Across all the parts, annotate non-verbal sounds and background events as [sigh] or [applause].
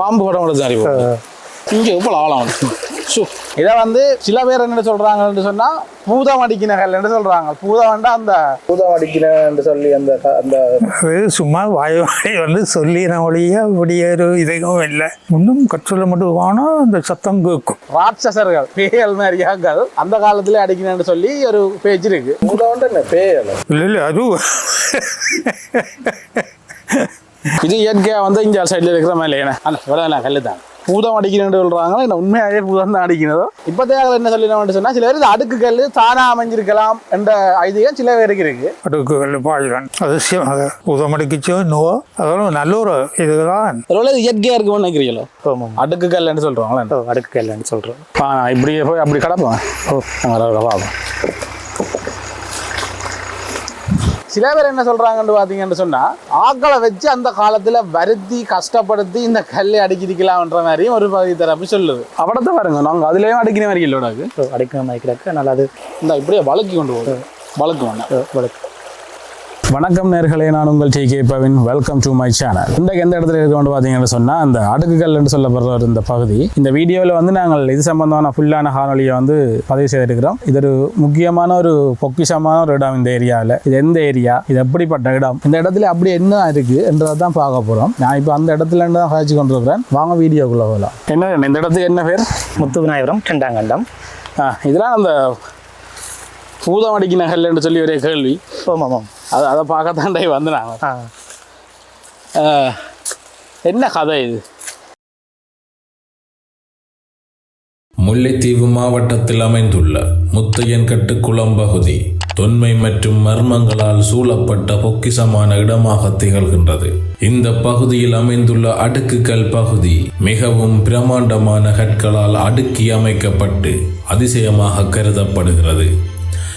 பாம்பு படம் கூட சரி இங்கே இவ்வளோ ஆழம் ஷூ இதை வந்து சில பேர் என்ன சொல்றாங்கன்னு சொன்னா பூதம் அடிக்கின கல்லுன்னு சொல்றாங்க. பூதம் வேண்டா அந்த பூதம் அடிக்கினு சொல்லி அந்த அந்த அது சும்மா வாய் வாய் வந்து சொல்லின ஒழிய அப்படி ஒரு இதுவும் இல்லை. இன்னும் கற்றுல மட்டும் வானம் அந்த சத்தம் கேட்கும். ராட்சசர்கள் பேயல் மாதிரியாக்கள் அந்த காலத்துல அடிக்கணும்னு சொல்லி ஒரு பேச்சு இருக்கு. பூதம் என்ன பேயல் இல்லை இல்லை அதுவும் இது இயற்கையா வந்து இங்க சைடுல இருக்கிற மேலே என்ன அல்ல இவ்வளோ கல்லு தான் பூதம் அடிக்கணும்னு சொல்றாங்க என்ன உண்மையாவே பூதம் தான் அடிக்கிறதோ இப்போதைய என்ன சொல்லணும்னு சொன்னா சில பேர் அடுக்கு கல் தானா அமைஞ்சிருக்கலாம் என்ற ஐதீகம் சில பேருக்கு இருக்கு. அடுக்குகள் பாய்தான் அது சிவ- அது உதமடிக்குச்சோ என்னவோ அதெல்லாம் நல்ல ஒரு இதுதான். ஒருவேளை இது இயற்கையா இருக்கும்னு நினைக்கிறீங்களோ? ஆமாம். அடுக்கு கல்லுன்னு சொல்றாங்களே? அடுக்கு கல்லுன்னு சொல்கிறோம் ஆ இப்படி போய் அப்படி கிடப்போம். அங்கே பார்ப்போம் சில பேர் என்ன சொல்றாங்கன்னு பாத்தீங்கன்னு சொன்னா ஆக்களை வச்சு அந்த காலத்துல வருத்தி கஷ்டப்படுத்தி இந்த கல்லை அடிக்கிருக்கலாம்ன்ற மாதிரியும் ஒரு பகுதி தரப்பு சொல்லுது. அவடத்தை பாருங்க நாங்க அதுலயும் அடிக்கிற மாதிரி இல்லோட அடுக்கு மைக்கிறக்க நல்லா அது இந்த இப்படியே வழக்கி கொண்டு போகுது. வழக்கு வேண்டாம் வழக்கு. வணக்கம் நேர்களே நான் உங்கள் D K Pavin welcome to my channel இன்றைக்கு எந்த இடத்துல இருக்கோம்னு பார்த்தீங்கன்னு சொன்னால் அந்த அடுக்குகள் என்று சொல்லப்படுற இந்த பகுதி. இந்த வீடியோவில் வந்து நாங்கள் இது சம்பந்தமான ஃபுல்லான காணொலியை வந்து பதிவு செய்திருக்கிறோம். இது ஒரு முக்கியமான ஒரு பொக்கிஷமான ஒரு இடம் இந்த ஏரியாவில் இது எந்த ஏரியா? இது எப்படிப்பட்ட இடம்? இந்த இடத்துல அப்படி என்ன இருக்குது என்றதை தான் பார்க்க போகிறோம் நான் இப்போ அந்த இடத்துல தான் காய்ச்சி கொண்டு இருக்கிறேன் வாங்க வீடியோக்குள்ளே போகலாம் என்ன இந்த இடத்துக்கு என்ன பேர்? முத்து விநாயகரம் ரெண்டாங்கண்டம் இதெல்லாம் அந்த பூதம் அடிக்கின கல்லுன்னு சொல்லி ஒரே கேள்வி. ஆமாம் ஆமாம். அதை அதை பார்க்கத்தாண்டே வந்து நாங்கள் ஆ. ஆஹ், என்ன கதை இது? முல்லைத்தீவு மாவட்டத்தில் அமைந்துள்ள முத்தையன்கட்டு குளம் பகுதி தொன்மை மற்றும் மர்மங்களால் சூழப்பட்ட பொக்கிஷமான இடமாக திகழ்கின்றது. இந்த பகுதியில் அமைந்துள்ள அடுக்குகள் பகுதி மிகவும் பிரமாண்டமான கற்களால் அடுக்கி அமைக்கப்பட்டு அதிசயமாக கருதப்படுகிறது.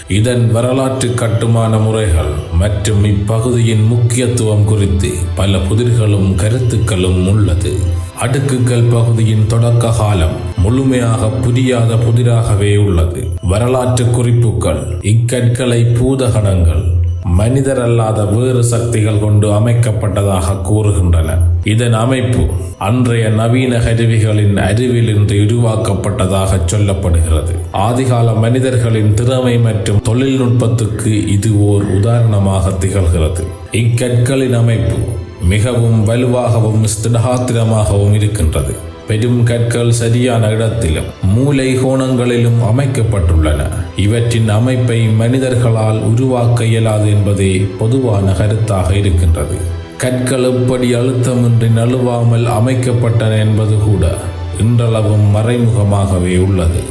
இதன் வரலாற்று கட்டுமான முறைகள் மற்றும் இப்பகுதியின் முக்கியத்துவம் குறித்து பல புதிர்களும் கருத்துக்களும் உள்ளது. அடுக்குகள் பகுதியின் தொடக்க காலம் முழுமையாக புரியாத புதிராகவே உள்ளது. வரலாற்று குறிப்புகள் இக்கற்களை பூதகணங்கள் மனிதர் அல்லாத வேறு சக்திகள் கொண்டு அமைக்கப்பட்டதாக கூறுகின்றன. இதன் அமைப்பு அன்றைய நவீன கருவிகளின் அறிவிலின்றி உருவாக்கப்பட்டதாக சொல்லப்படுகிறது. ஆதிகால மனிதர்களின் திறமை மற்றும் தொழில்நுட்பத்துக்கு இது ஓர் உதாரணமாக திகழ்கிறது. இக்கற்களின் அமைப்பு மிகவும் வலுவாகவும் ஸ்திடாத்திரமாகவும் இருக்கின்றது. பெரும் கற்கள் சரியான இடத்திலும் மூலை கோணங்களிலும் அமைக்கப்பட்டுள்ளன. இவற்றின் அமைப்பை மனிதர்களால் உருவாக்க இயலாது என்பதே பொதுவான கருத்தாக இருக்கின்றது. கற்கள் எப்படி அழுத்தமின்றி நழுவாமல் அமைக்கப்பட்டன என்பது கூட இன்றளவும் மறைமுகமாகவே உள்ளது.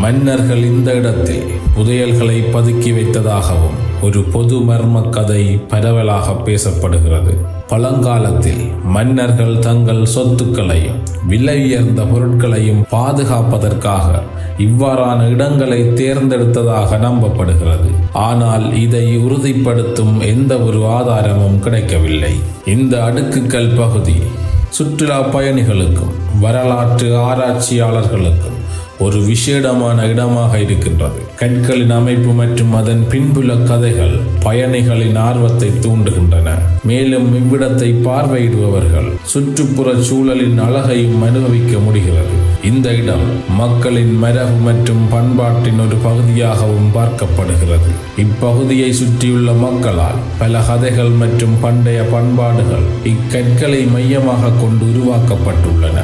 மன்னர்கள் இந்த இடத்தில் புதையல்களை பதுக்கி வைத்ததாகவும் ஒரு பொது மர்ம கதை பரவலாக பேசப்படுகிறது. பழங்காலத்தில் மன்னர்கள் தங்கள் சொத்துக்களையும் விலை உயர்ந்த பொருட்களையும் பாதுகாப்பதற்காக இவ்வாறான இடங்களை தேர்ந்தெடுத்ததாக நம்பப்படுகிறது. ஆனால் இதை உறுதிப்படுத்தும் எந்த ஒரு ஆதாரமும் கிடைக்கவில்லை. இந்த அடுக்குகள் பகுதி சுற்றுலா பயணிகளுக்கும் வரலாற்று ஆராய்ச்சியாளர்களுக்கும் ஒரு விசேடமான இடமாக இருக்கின்றது. கற்களின் அமைப்பு மற்றும் அதன் பின்புல கதைகள் பயணிகளின் ஆர்வத்தை தூண்டுகின்றன. மேலும் இவ்விடத்தை பார்வையிடுபவர்கள் சுற்றுப்புற சூழலின் அழகையும் அனுபவிக்க முடிகிறது. இந்த இடம் மக்களின் மரபு மற்றும் பண்பாட்டின் ஒரு பகுதியாகவும் பார்க்கப்படுகிறது. இப்பகுதியை சுற்றியுள்ள மக்களால் பல கதைகள் மற்றும் பண்டைய பண்பாடுகள் இக்கற்களை மையமாக கொண்டு உருவாக்கப்பட்டுள்ளன.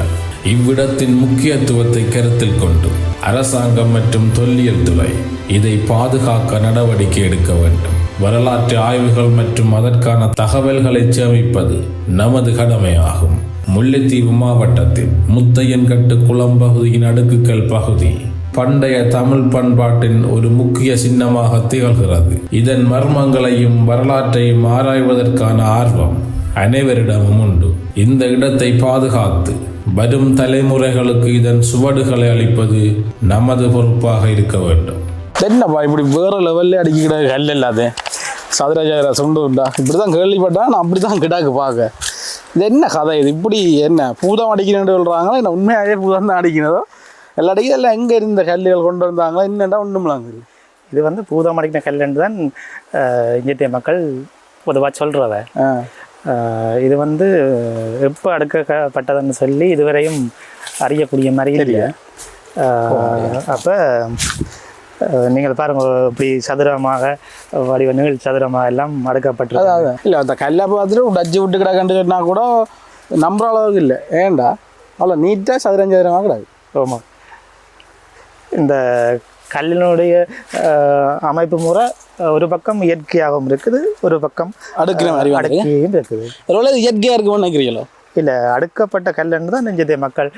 இவ்விடத்தின் முக்கியத்துவத்தை கருத்தில் கொண்டு அரசாங்கம் மற்றும் தொல்லியல் துறை இதை பாதுகாக்க நடவடிக்கை எடுக்க வேண்டும். வரலாற்று ஆய்வுகள் மற்றும் அதற்கான தகவல்களை சேமிப்பது நமது கடமையாகும். முல்லைத்தீவு மாவட்டத்தில் முத்தையன்கட்டு குளம் பகுதியின் அடுக்குகள் பகுதி பண்டைய தமிழ் பண்பாட்டின் ஒரு முக்கிய சின்னமாக திகழ்கிறது. இதன் மர்மங்களையும் வரலாற்றையும் ஆராய்வதற்கான ஆர்வம் அனைவரிடமும் உண்டு. இந்த இடத்தை பாதுகாத்து வரும் தலைமுறைகளுக்கு இதன் சுவடுகளை அளிப்பது நமது பொறுப்பாக இருக்க வேண்டும். என்னப்பா இப்படி வேற லெவல்ல அடிக்கிற கல் இல்லாத சதுரஜாயிர சொண்டு உண்டா? இப்படி தான் கேள்விப்பட்டேன் நான் அப்படி தான் கிடாக்கு பார்க்க. இது என்ன கதை இது? இப்படி என்ன பூதம் அடிக்கணும்னு சொல்கிறாங்களா என்ன உண்மையாகவே பூதம் தான் அடிக்கிறதோ எல்லா அடிக்கிறது எல்லாம் எங்கே இருந்த கல்லுகள் கொண்டு வந்தாங்களா? என்னென்னா ஒன்றும்லாங்க இது வந்து பூதம் அடிக்கிற கல்லுன்னு தான் இங்கத்திய மக்கள் பொதுவாக அஹ், இது வந்து எப்போ அடுக்கப்பட்டதுன்னு சொல்லி இதுவரையும் அறியக்கூடிய மாதிரி இல்லை. அப்போ நீங்கள் பாருங்க இப்படி சதுரமாக வடிவ நீள் சதுரமாக எல்லாம் அடுக்கப்பட்டிருக்கு. இல்லை அந்த கல்லை பார்த்துட்டு டச்சு விட்டு கிடக்கண்டு சொன்னா கூட நம்புற அளவுக்கு இல்லை. ஏன்டா அவ்வளோ நீட்டாக சதுரம் சதுரமாக கிடக்கு. ஆமாம் இந்த கல்லினுடைய அமைப்பு முறை ஒரு பக்கம் இயற்கையாகவும் இருக்குது ஒரு பக்கம் அடுக்கிற மாதிரி அடுக்கியும் இருக்குது. இயற்கையாக இருக்கும்னு நினைக்கிறீங்களோ? இல்லை அடுக்கப்பட்ட கல்லுன்னு தான் நெஞ்சதே மக்கள்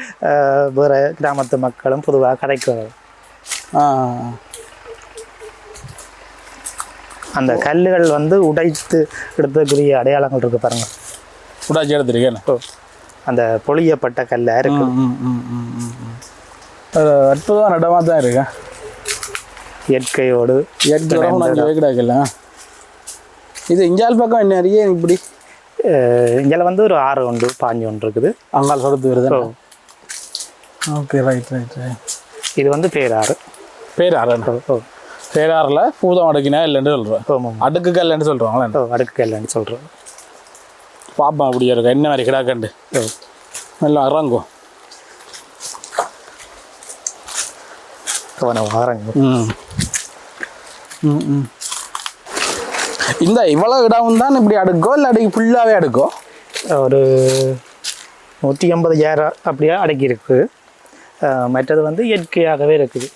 வேற கிராமத்து மக்களும் பொதுவாக கதைக்குவாங்க ஆ. அந்த கல்லுகள் வந்து உடைத்து எடுத்ததுக்குரிய அடையாளங்கள் இருக்கு பாருங்க. உடாச்சி எடுத்துருக்கேன். அந்த பொழியப்பட்ட கல்லாக இருக்கு. அற்புதமான இடமா தான் இருக்கேன் இயற்கையோடு இயற்கை கொஞ்சம் கிடக்கல இது இஞ்சால் பக்கம் அறிய இப்படி? இங்கே வந்து ஒரு ஆறு ஒன்று பாஞ்சு ஒன்று இருக்குது. அங்கால் சொடுத்து வருது ஓகே ரைட் ரைட் இது வந்து பேராறு. பேராறு ஓ. பேராறில் பூதம் அடுக்கினா இல்லைன்னு சொல்கிறோம் ஆமாம் அடுக்கு கல்லுன்னு சொல்கிறோங்களே ஓ அடுக்கு கல்லுன்னு சொல்கிறோம் பாப்பா அப்படியே இருக்கும் என்ன மாதிரி கிடாக்கண்டு நல்லா இறங்கும். போன வாரங்க ம் ம் ம். இந்த இவ்வளோ இடமும் தான் இப்படி அடுக்கோ இல்லை அடுக்கி ஃபுல்லாகவே அடுக்கோ? ஒரு நூற்றி ஐம்பது ஏரம் அப்படியே அடக்கி இருக்கு அஹ் மற்றது வந்து இயற்கையாகவே இருக்குது.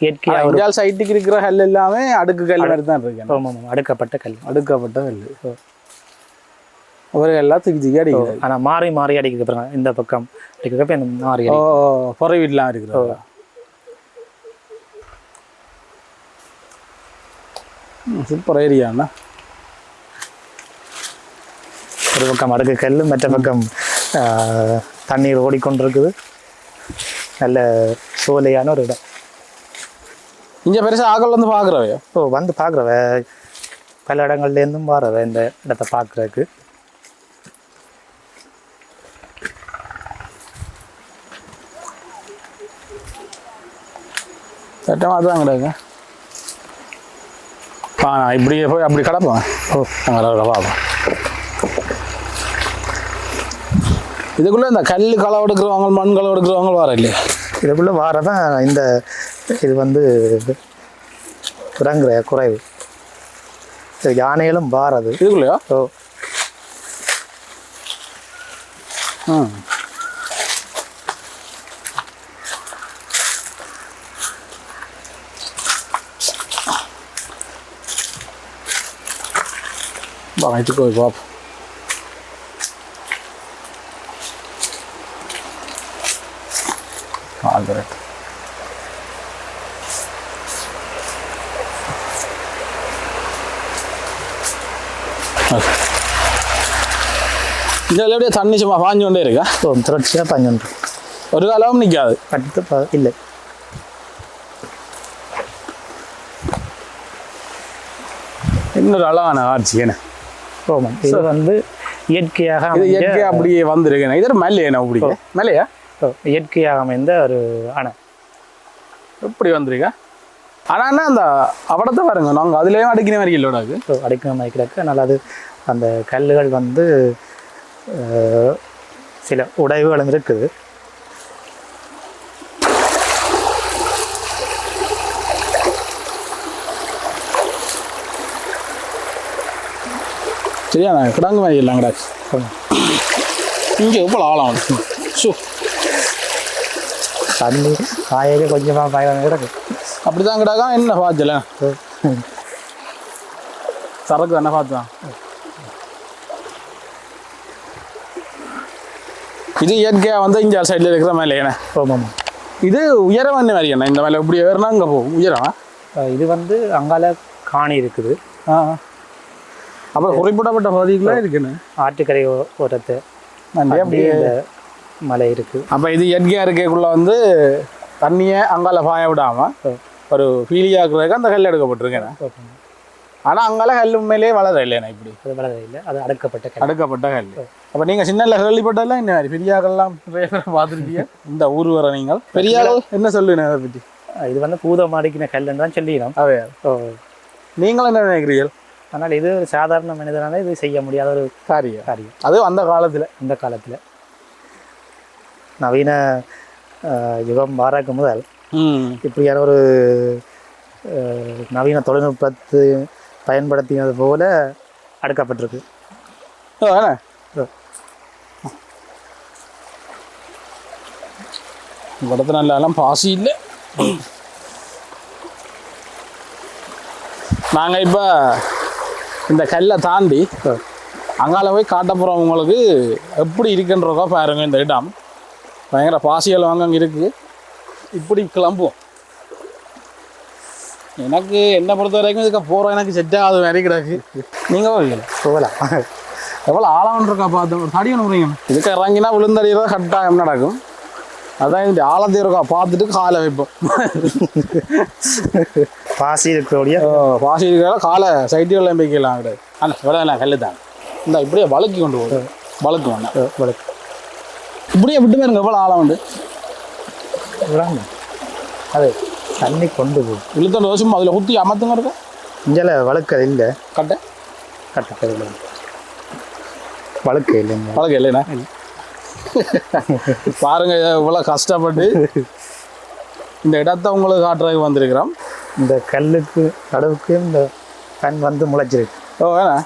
இயற்கையாக ஒரு சைட்டுக்கு இருக்கிற கல் எல்லாமே அடுக்கு கல் மாதிரி தான் இருக்கேன் ஆமாம் ஆமாம் அடுக்கப்பட்ட கல். அடுக்கப்பட்ட கல். ஒரு எல்லாம் தூக்கி தூக்கி அடிக்குது ஆனால் மாறி மாறி அடிக்க பாருங்க இந்த பக்கம். அடிக்கிறப்ப இந்த மாறி ஓ பொறை வீட்டுலாம் இருக்கிறது சூப்பர் ஏரியாண்ணா ஒரு பக்கம் அடுக்கு கல் மற்ற பக்கம் தண்ணீர் ஓடிக்கொண்டிருக்குது நல்ல சோலையான ஒரு இடம் இங்கே பெருசாக ஆக்கள் வந்து பார்க்குறவையோ ஓ வந்து பார்க்குறவ பல இடங்கள்லேருந்தும் வாரவ இந்த இடத்த பார்க்குறதுக்கு சட்டமாக தான் நான் இப்படியே போய் அப்படி கிடப்பேன் ஓ பார்ப்போம் இதுக்குள்ளே இந்த கல் களை எடுக்கிறவங்க மண் களை எடுக்கிறவங்க வர இல்லையா. இதுக்குள்ளே வாரதான் இந்த இது வந்து குரங்குற குறைவு. யானைகளும் வாரது. இதுக்குள்ளேயோ? ஓ. போய் பார்ப்போம் ஆ கரெக்ட் இதில் எப்படியே தண்ணி சும்மா பாஞ்சு கொண்டே இருக்கா ஓ தொடர்ச்சியாக பஞ்சொன்று ஒரு காலமும் நிற்காது அடுத்து இல்லை இன்னொரு அழகான காட்சி என்ன ஓமாம் இது வந்து இயற்கையாக இது அமைஞ்ச- இயற்கை அப்படியே வந்திருக்கு இது மலையா அப்படி மலையா இயற்கையாக அமைந்த ஒரு அணை. எப்படி வந்திருக்கா? ஆனால் அந்த அவடத்தை பாருங்க. நாங்கள் அதுலேயும் அடிக்கிற மாதிரி இல்லோடாக்கு ஸோ அடைக்கிற மாதிரி கிடக்கு. அதனால் அது அந்த கல்லுகள் வந்து சில உடைவுகளும் இருக்குது. சரியா கிடாங்கு மாதிரி இல்லை கிடாக்கு. இங்கே இப்போ ஆளாம் ஷூ. தண்ணி காயவே கொஞ்சமாக பாயம் கிடக்கு. அப்படி தான் கிடாக்கா? என்ன பாய்ச்சல சரக்கு தானே பார்த்தான் இது இயற்கையாக வந்து இங்கே சைடில் இருக்கிற மேலே என்ன ஆமாம் இது உயரம் என்ன மாதிரி என்ன? இந்த மேலே இப்படி ஏறினா அங்கே போகும் உயரம்? இது வந்து அங்கால காணி இருக்குது. ஆ. அப்புறம் குறிப்பிடப்பட்ட பகுதிக்குள்ளே இருக்குன்னு. ஆற்றுக்கரை ஓரத்து அப்படியே மலை இருக்குது அப்போ இது இயற்கையாக இருக்கக்குள்ள வந்து தண்ணியை அங்கால பாய விடாமல் ஒரு ஃபீலியாக்குறதுக்கு அந்த கல் எடுக்கப்பட்டிருக்கேன் ஆனால் அங்கால கல் உண்மையிலேயே வளர இல்லைண்ணா இப்படி? அது வளர இல்லை. அது அடக்கப்பட்ட கல். அடுக்கப்பட்ட கல். அப்போ நீங்கள் சின்ன கேள்விப்பட்டதெல்லாம் இந்த மாதிரி? பெரியாக்கள்லாம் நிறைய பேர் பார்த்துருக்கீங்க இந்த ஊர் வர நீங்கள். பெரியாக்கள் என்ன சொல்லுங்க அதை பற்றி இது வந்து பூதம் அடிக்கின கல்லுன்னு தான் சொல்லிடணும் அவே ஓ. நீங்கள் என்ன நினைக்கிறீர்கள்? ஆனால் இது ஒரு சாதாரண மனிதனால இது செய்ய முடியாத ஒரு காரியம். காரியம். அதுவும் அந்த காலத்தில். இந்த காலத்தில். நவீன யுகம் வாராக்கு முதல் இப்படியான ஒரு நவீன தொழில்நுட்பத்தை பயன்படுத்தினது போல அடுக்கப்பட்டிருக்கு. இடத்துல எல்லாம் பாசி இல்லை. நாங்கள் இப்போ இந்த கல்லை தாண்டி அங்கால போய் காட்ட போகிறோம் உங்களுக்கு. எப்படி இருக்குன்றதோ பாருங்க இந்த இடம். பயங்கர பாசிகள் வாங்க அங்கே இருக்குது இப்படி கிளம்புவோம். எனக்கு என்ன பொறுத்த வரைக்கும் இதுக்கு போகிறோம் எனக்கு செட் ஆகாத மாதிரி கிடக்கு. நீங்கள் போவீங்க? போகலாம். எவ்வளோ ஆழம் இருக்கா பார்த்து. ஒரு தடி ஒன்று இதுக்கு இறங்கினா விழுந்தடிக்கிறத கட்டாயம் நடக்கும். அதான் இந்த ஆழத்தை இருக்கா பார்த்துட்டு காலை வைப்போம். பாசி இருக்கக்கூடிய ஓ, பாசி இருக்கிற காலை சைட்டுகளில் வைக்கலாம் கிடையாது அண்ணா விட இல்லை கல்லு தான். இந்த இப்படியே வழுக்கி கொண்டு போகும் வழுக்கு வேணாம். வழக்கு. இப்படியே விட்டு பாருங்க எவ்வளோ ஆழம் உண்டு. அது தண்ணி கொண்டு போகும் இழுத்தோண்டு வருஷம் அதில் குத்தி அமர்த்துங்க இருக்கும் இங்கே வழக்கு இல்லை. கட்டை. கட்டக்கதில் வழக்கு இல்லைங்க. வழக்கு இல்லைண்ணா? [laughs] பாருங்க இவ்வளோ கஷ்டப்பட்டு இந்த இடத்த உங்களுக்கு காட்டுறதுக்கு வந்திருக்கிறோம். இந்த கல்லுக்கு கடவுக்கு இந்த கண் வந்து முளைச்சிருக்கு. ஓ வேணா.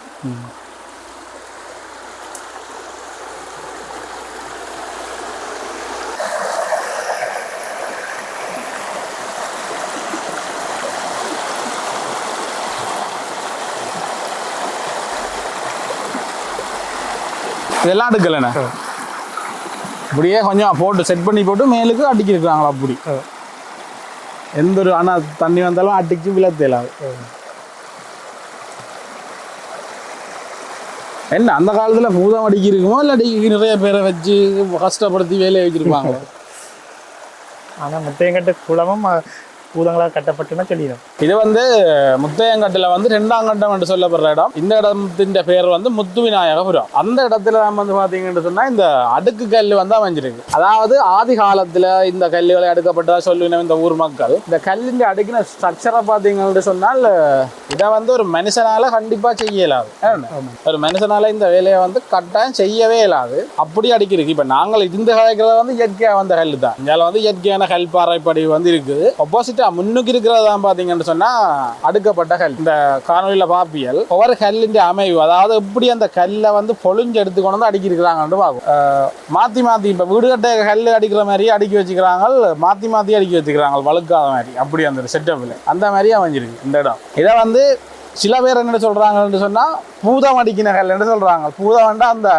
இதெல்லாம் அடுக்கலைண்ணே. இப்படியே கொஞ்சம் போட்டு செட் பண்ணி போட்டு மேலுக்கு அடிக்கிருக்காங்களா அப்படி. எந்த ஒரு ஆனால் தண்ணி வந்தாலும் அடிச்சு விழத்தேலாது என்ன அந்த காலத்துல பூதம் அடிக்கி இருக்குமோ இல்லாட்டி நிறைய பேரை வச்சு கஷ்டப்படுத்தி வேலையை வச்சிருப்பாங்க ஆனால் முத்தையங்கட்டு குளமும் அஹ், பூதங்களால் கட்டப்பட்டுன்னா சொல்லிடும் இது வந்து முத்தையங்கட்டில் வந்து ரெண்டாம் கட்டம் என்று சொல்லப்படுற இடம். இந்த இடத்தின் பேர் வந்து முத்து விநாயகபுரம். அந்த இடத்துல நம்ம வந்து பார்த்தீங்கன்னு சொன்னா இந்த அடுக்கு கல் வந்து அமைஞ்சிருக்கு. அதாவது ஆதி காலத்துல இந்த கல்லுகளை அடுக்கப்பட்டதா சொல்லுவினோம் இந்த ஊர் மக்கள் இந்த கல்லின் அடுக்கின ஸ்ட்ரக்சரை பார்த்தீங்கன்னு சொன்னால் இதை வந்து ஒரு மனுஷனால கண்டிப்பா செய்ய இயலாது. ஒரு மனுஷனால இந்த வேலையை வந்து கட்டாயம் செய்யவே இயலாது. அப்படி அடிக்கிருக்கு. இப்ப நாங்கள் இந்த கலைக்கிறது வந்து இயற்கையா வந்த கல் தான். இங்கே வந்து இயற்கையான கல் பாறைப்படி வந்து இருக்குது. ஆப்போசிட்டா முன்னுக்கு இருக்கிறது தான் பார்த்தீங்கன்னு சொன்னால் அடுக்கப்பட்ட கல். இந்த காணொலியில் பாப்பியல். ஒவ்வொரு கல்லின் அமைவு அதாவது எப்படி அந்த கல்லை வந்து பொழிஞ்சு எடுத்துக்கொண்டு வந்து அடிக்கிருக்கிறாங்கன்னு பார்க்கும் மாற்றி மாற்றி இப்போ வீடு கட்ட கல் அடிக்கிற மாதிரி அடுக்கி வச்சுக்கிறாங்க மாற்றி மாற்றி அடுக்கி வச்சுக்கிறாங்க வழுக்காத மாதிரி. அப்படி அந்த செட்டப்பில் அந்த மாதிரியே அமைஞ்சிருக்கு இந்த இடம். இதை வந்து சில பேர் என்ன சொல்கிறாங்கன்னு சொன்னால் பூதம் அடிக்கினர்கள் என்று சொல்றாங்க. பூதம் அந்த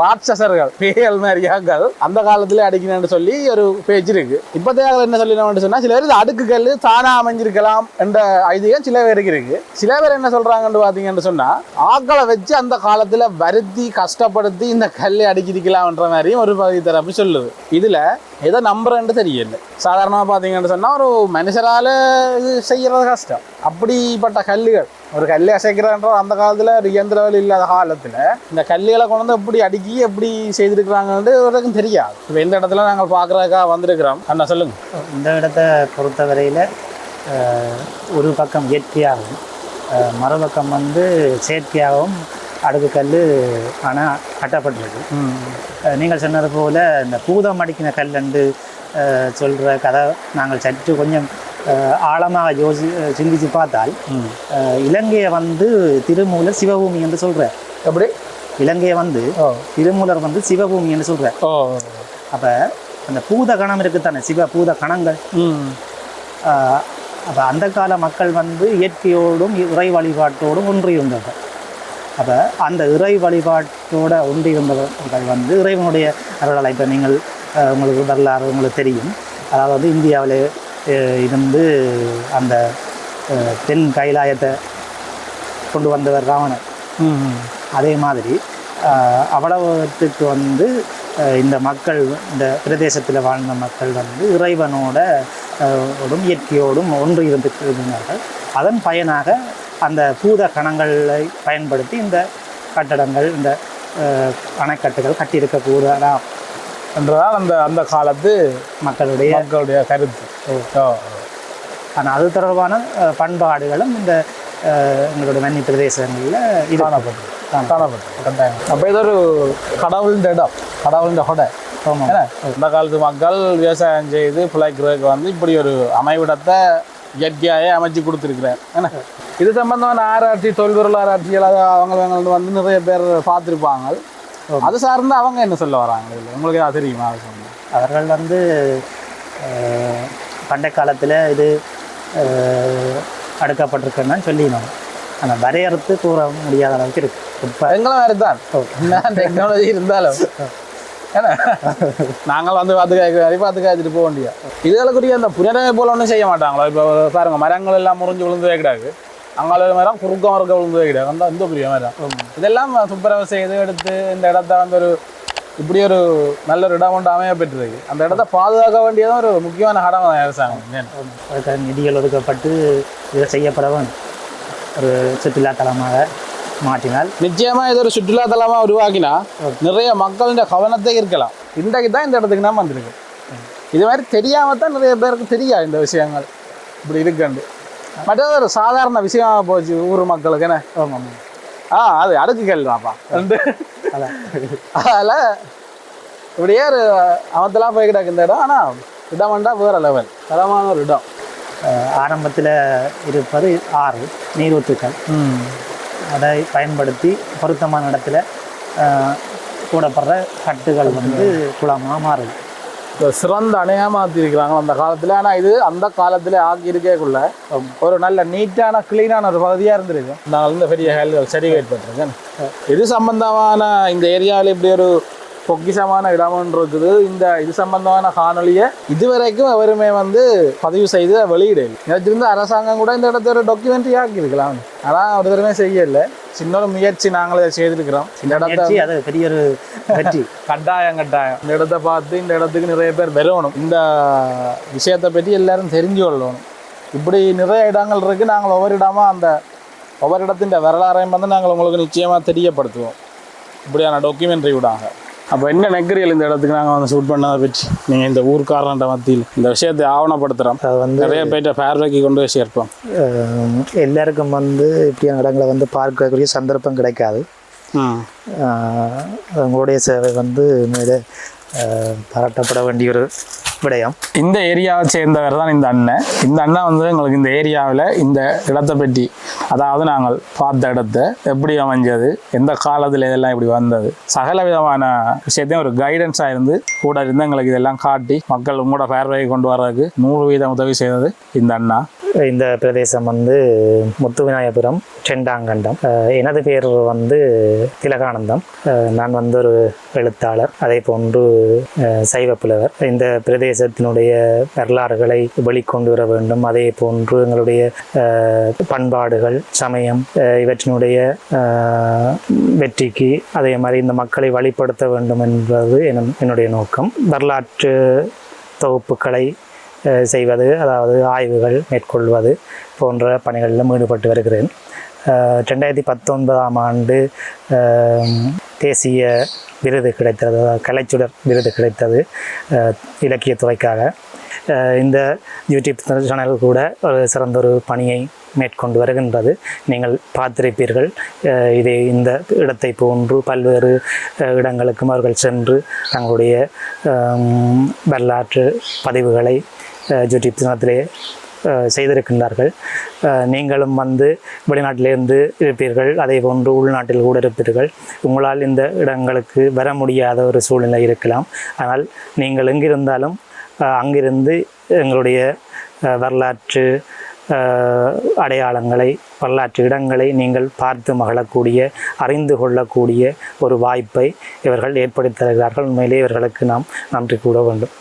ராட்சசர்கள் பேயல் மாதிரியாக்கள் அந்த காலத்துல அடிக்கணும்னு சொல்லி ஒரு பேச்சு இருக்கு. இப்போதைய என்ன சொல்லணும்னு சொன்னா சில பேர் அடுக்கு அடுக்குகள் தானா அமைஞ்சிருக்கலாம் என்ற ஐதீகம் சில பேருக்கு இருக்கு. சில பேர் என்ன சொல்றாங்கன்னு பாத்தீங்கன்னு சொன்னா ஆக்களை வச்சு அந்த காலத்துல வருத்தி கஷ்டப்படுத்தி இந்த கல்லை அடிக்கிருக்கலாம்ன்ற மாதிரியும் ஒரு பகுதி தரப்பு சொல்லுது. இதுல எதை நம்புறேன்னு தெரியல. சாதாரணமாக பார்த்தீங்கன்னு சொன்னால் ஒரு மனுஷரால் இது செய்கிறது கஷ்டம். அப்படிப்பட்ட கல்லுகள் ஒரு கல் அசைக்கிறன்ற அந்த காலத்தில் ஒரு இயந்திரங்கள் இல்லாத காலத்தில் இந்த கல்லுகளை கொண்டு வந்து எப்படி அடுக்கி எப்படி செய்திருக்கிறாங்கன்னு ஒருக்கும் தெரியாது. இப்போ எந்த இடத்துல நாங்கள் பார்க்குறதுக்காக வந்திருக்கிறோம். அண்ணா சொல்லுங்க. இந்த இடத்தை பொறுத்தவரையில் ஒரு பக்கம் இயற்கையாகவும் மறுபக்கம் வந்து செயற்கையாகவும் அடுக்குக்கல் ஆனால் கட்டப்பட்டிருக்கு நீங்கள் சொன்னது போல் இந்த பூதம் அடிக்கின கல் என்று சொல்கிற கதை நாங்கள் சற்று கொஞ்சம் ஆழமாக யோசி சிந்திச்சு பார்த்தால் இலங்கையை வந்து திருமூலர் சிவபூமி என்று சொல்கிறார் எப்படி? இலங்கையை வந்து திருமூலர் வந்து சிவபூமி என்று சொல்கிறார் அப்போ அந்த பூத கணம் இருக்குது தானே சிவ பூத கணங்கள்? அப்போ அந்த கால மக்கள் வந்து இயற்கையோடும் இறை வழிபாட்டோடும் ஒன்றியிருந்தவர்கள் அப்போ அந்த இறை வழிபாட்டோட ஒன்றியிருந்தவர்கள் வந்து இறைவனுடைய அருளால் இப்போ நீங்கள் உங்களுக்கு வரலாறு உங்களுக்கு தெரியும். அதாவது வந்து இந்தியாவில் இருந்து அந்த தென் கைலாயத்தை கொண்டு வந்தவர் ராவணன். ம் அதே மாதிரி அவ்வளவுத்துக்கு வந்து இந்த மக்கள் இந்த பிரதேசத்தில் வாழ்ந்த மக்கள் வந்து இறைவனோட ஓடும் இயற்கையோடும் ஒன்று இருந்துட்டு இருந்தார்கள் அதன் பயனாக அந்த பூத கணங்களை பயன்படுத்தி இந்த கட்டடங்கள் இந்த அணைக்கட்டுகள் கட்டியிருக்கக்கூடலாம் என்றதான் அந்த அந்த காலத்து மக்களுடைய மக்களுடைய கருத்து. ஓ. ஆனால் அது தொடர்பான பண்பாடுகளும் இந்த அஹ், எங்களோட வன்னி பிரதேசங்களில் இது காணப்பட்டு காணப்பட்டு கட்டாயம். அப்போ இது ஒரு கடவுளின் இடம் கடவுளின் கொடை. இந்த காலத்து மக்கள் விவசாயம் செய்து பிழைக்கிறதுக்கு வந்து இப்படி ஒரு அமைவிடத்தை இயற்கையாகவே அமைச்சு கொடுத்துருக்குறார். ஏன்னா இது சம்பந்தமான ஆராய்ச்சி தொல்பொருள் ஆராய்ச்சிகள் அவங்க வந்து நிறைய பேர் பார்த்துருப்பாங்க. அது சார்ந்து அவங்க என்ன சொல்ல வராங்க? இதில் உங்களுக்கு ஏதாவது தெரியுமா? அது சொல்லுங்க அவர்கள் வந்து அஹ், பண்டைய காலத்தில் இது அடுக்கப்பட்டிருக்குன்னு சொல்லினோம் ஆனால் வரையறுத்து கூற முடியாத அளவுக்கு இருக்கு. இப்போ எங்களும் வேறு தான் டெக்னாலஜி இருந்தாலும். ஏன்னா நாங்கள் வந்து பார்த்து பார்த்து காய்ச்சிட்டு போக வேண்டியா இதுகளுக்குரிய அந்த புனரமை போல ஒன்றும் செய்ய மாட்டாங்களோ? இப்போ பாருங்க மரங்கள் எல்லாம் முறிஞ்சு விழுந்து வைக்கிடாது அங்கால ஒரு மரம் குறுக்க மறுக்க விழுந்து வைக்கிடாது அந்த இந்த பெரிய மரம் இதெல்லாம் துப்புரவு செய்து எடுத்து இந்த இடத்த வந்து ஒரு இப்படி ஒரு நல்ல ஒரு இடம் ஒன்று அமைய பெற்றிருக்கு அந்த இடத்த பாதுகாக்க வேண்டியதும் ஒரு முக்கியமான தான் அரசாங்கம்? அதுக்காக நிதிகள் ஒதுக்கப்பட்டு இதை செய்யப்பட ஒரு சுற்றுலா தலமாக மாற்றினால் நிச்சயமா இது ஒரு சுற்றுலா தலமா உருவாக்கினா நிறைய மக்களின் கவனத்தை இருக்கலாம் இன்றைக்கு தான் இந்த இடத்துக்கு நான் வந்திருக்கு இது மாதிரி தெரியாம தான் நிறைய பேருக்கு தெரியாது இந்த விஷயங்கள் இப்படி இருக்குண்டு மற்றது ஒரு சாதாரண விஷயமா போச்சு ஊர் மக்களுக்கு என்ன? ஆமாம் ஆ அது அடுக்கு ரெண்டு. அதான். அதில் இப்படியே ஒரு அவத்தெல்லாம் போய் கிடக்கு இந்த இடம் ஆனால் இடம் வேண்டா வேற லெவல் தரமான ஒரு இடம். ஆரம்பத்தில் இருப்பது ஆறு நீரூற்றுக்கள் ம். அதை பயன்படுத்தி பொருத்தமான இடத்துல அஹ், போடப்படுற கட்டுகள் வந்து குளமாக மாறுது. சிறந்த அணையா மாற்றிருக்கிறாங்க அந்த காலத்தில். ஆனால் இது அந்த காலத்தில் ஆக்கி இருக்கேக்குள்ள ஒரு நல்ல நீட்டான க்ளீனான ஒரு பகுதியாக இருந்திருக்கு. நான் இந்த பெரிய ஹேல்கள் சரி ஏற்பட்டிருக்கேன் இது சம்பந்தமான இந்த ஏரியாவில் இப்படி ஒரு பொக்கிஷமான இடம் ஒன்று இருக்குது. இந்த இது சம்பந்தமான காணொலியை இதுவரைக்கும் அவருமே வந்து பதிவு செய்து வெளியிடல நினைச்சிருந்த அரசாங்கம் கூட இந்த இடத்த ஒரு டாக்குமெண்ட்ரி ஆக்கியிருக்கலாம். ஆனால் ஒரு தடவை செய்யல சின்ன ஒரு முயற்சி நாங்களே செய்திருக்கிறோம். இந்த இடத்த அது பெரிய ஒரு வெற்றி. [laughs] கட்டாயம் கட்டாயம். இந்த இடத்த பார்த்து இந்த இடத்துக்கு நிறைய பேர் வரணும். இந்த விஷயத்தை பற்றி எல்லாரும் தெரிஞ்சு கொள்ளணும். இப்படி நிறைய இடங்கள் இருக்குது நாங்கள் ஒவ்வொரு இடமா அந்த ஒவ்வொரு இடத்தின் வரலாறையும் வந்து நாங்கள் உங்களுக்கு நிச்சயமாக தெரியப்படுத்துவோம். இப்படியான டாக்குமெண்ட்ரி விடாங்க அப்போ என்ன நெக்கரியல் இந்த இடத்துக்கு நாங்கள் வந்து ஷூட் பண்ணதை பற்றி நீங்கள் இந்த ஊர்க்காரன்ற மத்தியில் இந்த விஷயத்தை ஆவணப்படுத்துகிறோம் அது வந்து நிறைய பேர்ட்ட ஃபேர்வேக்கு கொண்டு போய் சேர்ப்போம். எல்லாருக்கும் வந்து இப்படியான இடங்களை வந்து பார்க்கக்கூடிய சந்தர்ப்பம் கிடைக்காது. உங்களுடைய சேவை வந்து மேலே பாராட்டப்பட வேண்டிய ஒரு விடயம். இந்த ஏரியாவை சேர்ந்தவர் தான் இந்த அண்ணன். இந்த அண்ணன் வந்து எங்களுக்கு இந்த ஏரியாவில் இந்த இடத்தை பற்றி அதாவது நாங்கள் பார்த்த இடத்த எப்படி அமைஞ்சது எந்த காலத்தில் இதெல்லாம் இப்படி வந்தது சகல விதமான விஷயத்தையும் ஒரு கைடன்ஸாக இருந்து கூட இருந்து எங்களுக்கு இதெல்லாம் காட்டி மக்கள் உங்களோட ஃபேர்வையை கொண்டு வர்றதுக்கு நூறு வீதம் உதவி செய்தது இந்த அண்ணா. இந்த பிரதேசம் வந்து முத்துவிநாயபுரம் செண்டாங்கண்டம். எனது பேர் வந்து திலகானந்தம். நான் வந்து ஒரு எழுத்தாளர் அதே போன்று சைவ புலவர் இந்த தேசத்தினுடைய வரலாறுகளை வெளிக்கொண்டு வர வேண்டும். அதே போன்று எங்களுடைய பண்பாடுகள் சமயம் இவற்றினுடைய வெற்றிக்கு அதே மாதிரி இந்த மக்களை வழிப்படுத்த வேண்டும் என்பது என்னுடைய நோக்கம். வரலாற்று தொகுப்புகளை செய்வது அதாவது ஆய்வுகள் மேற்கொள்வது போன்ற பணிகளிலும் ஈடுபட்டு வருகிறேன். ரெண்டாயிரத்தி பத்தொன்பதாம் ஆண்டு தேசிய விருது கிடைத்தது கலைச்சுடர் விருது கிடைத்தது இலக்கியத்துறைக்காக இந்த யூடியூப் சேனல் கூட ஒரு சிறந்த ஒரு பணியை மேற்கொண்டு வருகின்றது. நீங்கள் பார்த்திருப்பீர்கள் இதை இதே இந்த இடத்தை போன்று பல்வேறு இடங்களுக்கும் அவர்கள் சென்று தங்களுடைய வரலாற்று பதிவுகளை யூடியூப் தளத்திலே செய்திருக்கின்றார்கள். நீங்களும் வந்து வெளிநாட்டிலிருந்து இருப்பீர்கள் அதே போன்று உள்நாட்டில் கூட இருப்பீர்கள். உங்களால் இந்த இடங்களுக்கு வர முடியாத ஒரு சூழ்நிலை இருக்கலாம். ஆனால் நீங்கள் எங்கிருந்தாலும் அங்கிருந்து எங்களுடைய வரலாற்று அடையாளங்களை வரலாற்று இடங்களை நீங்கள் பார்த்து மகிழக்கூடிய அறிந்து கொள்ளக்கூடிய ஒரு வாய்ப்பை இவர்கள் ஏற்படுத்தி தருகிறார்கள். உண்மையிலே இவர்களுக்கு நாம் நன்றி கூற வேண்டும்.